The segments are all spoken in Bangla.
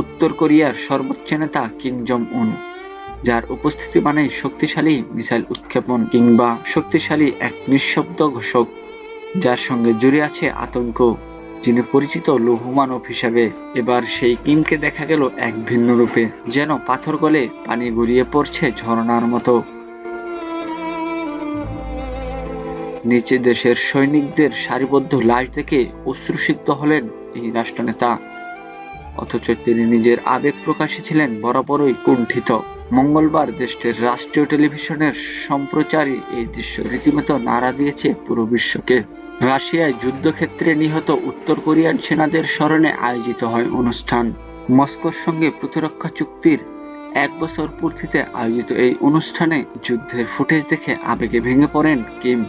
উত্তর কোরিয়ার সর্বোচ্চ নেতা কিম জং উন, যার উপস্থিতি মানে শক্তিশালী মিসাইল উৎক্ষেপণ কিংবা শক্তিশালী এক নিঃশব্দ ঘোষক, যার সঙ্গে জুড়ে আছে আতঙ্ক, যিনি পরিচিত লৌহ মানব হিসাবে। এবার সেই কিমকে দেখা গেল এক ভিন্ন রূপে, যেন পাথর গলে পানি গড়িয়ে পড়ছে ঝর্ণার মতো। নিচে দেশের সৈনিকদের সারিবদ্ধ লাশ দেখে অশ্রুসিক্ত হলেন এই রাষ্ট্রনেতা। অথচ তিনি নিজের আবেগ প্রকাশে ছিলেন বরাবরই কুণ্ঠিত। মঙ্গলবার দেশটির রাষ্ট্রীয় টেলিভিশনের সম্প্রচারই এই দৃশ্য রীতিমতো নাড়া দিয়েছে পুরো বিশ্বকে। রাশিয়ায় যুদ্ধক্ষেত্রে নিহত উত্তর কোরিয়ান সেনাদের স্মরণে আয়োজিত হয় অনুষ্ঠান। মস্কোর সঙ্গে প্রতিরক্ষা চুক্তির এক বছর পূর্তিতে আয়োজিত এই অনুষ্ঠানে যুদ্ধের ফুটেজ দেখে আবেগে ভেঙে পড়েন কিম।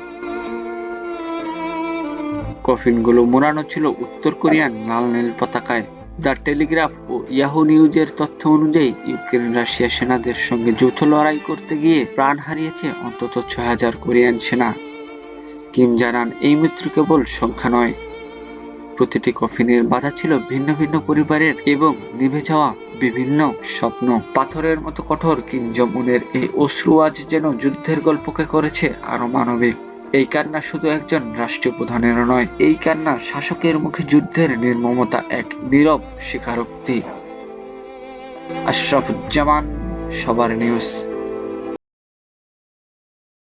কফিনগুলো মোড়ানো ছিল উত্তর কোরিয়ান লাল নীল পতাকায়। দ্য টেলিগ্রাফ ও ইয়াহু নিউজের তথ্য অনুযায়ী ইউক্রেন রাশিয়া সেনাদের সঙ্গে যৌথ লড়াই করতে গিয়ে প্রাণ হারিয়েছে অন্তত ছয় হাজার কোরিয়ান সেনা। কিম জানান, এই মৃত্যু কেবল সংখ্যা নয়। প্রতিটি কফিনের বাধা ছিল ভিন্ন ভিন্ন পরিবারের এবং নিভে যাওয়া বিভিন্ন স্বপ্ন। পাথরের মতো কঠোর কিম জং উনের এই অশ্রু আজ যেন যুদ্ধের গল্পকে করেছে আরও মানবিক। এই কান্না শুধু একজন রাষ্ট্রীয় প্রধানের নয়, এই কান্না শাসকের মুখে যুদ্ধের নির্মমতা, এক নীরব স্বীকারোক্তি। আশরাফুজ্জামান, সবার নিউজ।